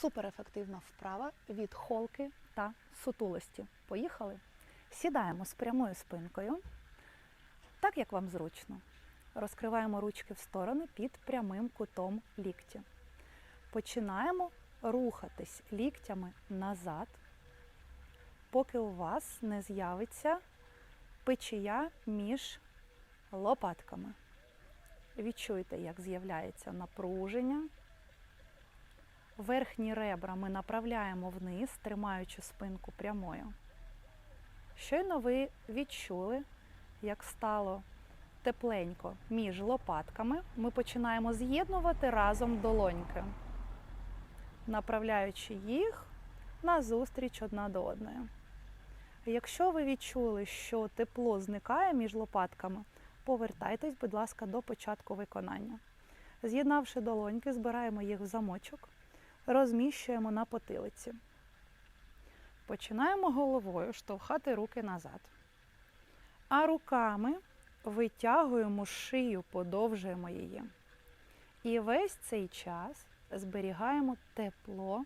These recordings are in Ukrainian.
Суперефективна вправа від холки та сутулості. Поїхали. Сідаємо з прямою спинкою, так як вам зручно. Розкриваємо ручки в сторони під прямим кутом лікті. Починаємо рухатись ліктями назад, поки у вас не з'явиться печія між лопатками. Відчуйте, як з'являється напруження. Верхні ребра ми направляємо вниз, тримаючи спинку прямою. Щойно ви відчули, як стало тепленько між лопатками, ми починаємо з'єднувати разом долоньки, направляючи їх назустріч одна до одної. Якщо ви відчули, що тепло зникає між лопатками, повертайтесь, будь ласка, до початку виконання. З'єднавши долоньки, збираємо їх в замочок, розміщуємо на потилиці. Починаємо головою штовхати руки назад. А руками витягуємо шию, подовжуємо її. І весь цей час зберігаємо тепло,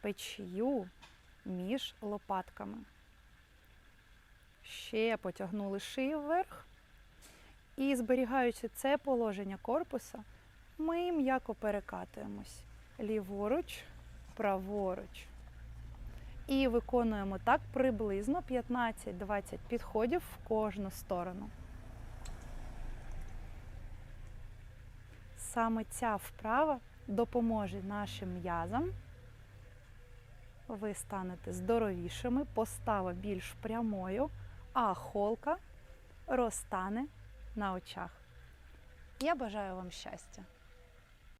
печію між лопатками. Ще потягнули шию вверх. І зберігаючи це положення корпуса, ми м'яко перекатуємось ліворуч, праворуч. І виконуємо так приблизно 15-20 підходів в кожну сторону. Саме ця вправа допоможе нашим м'язам. Ви станете здоровішими, постава більш прямою, а холка розтане на очах. Я бажаю вам щастя!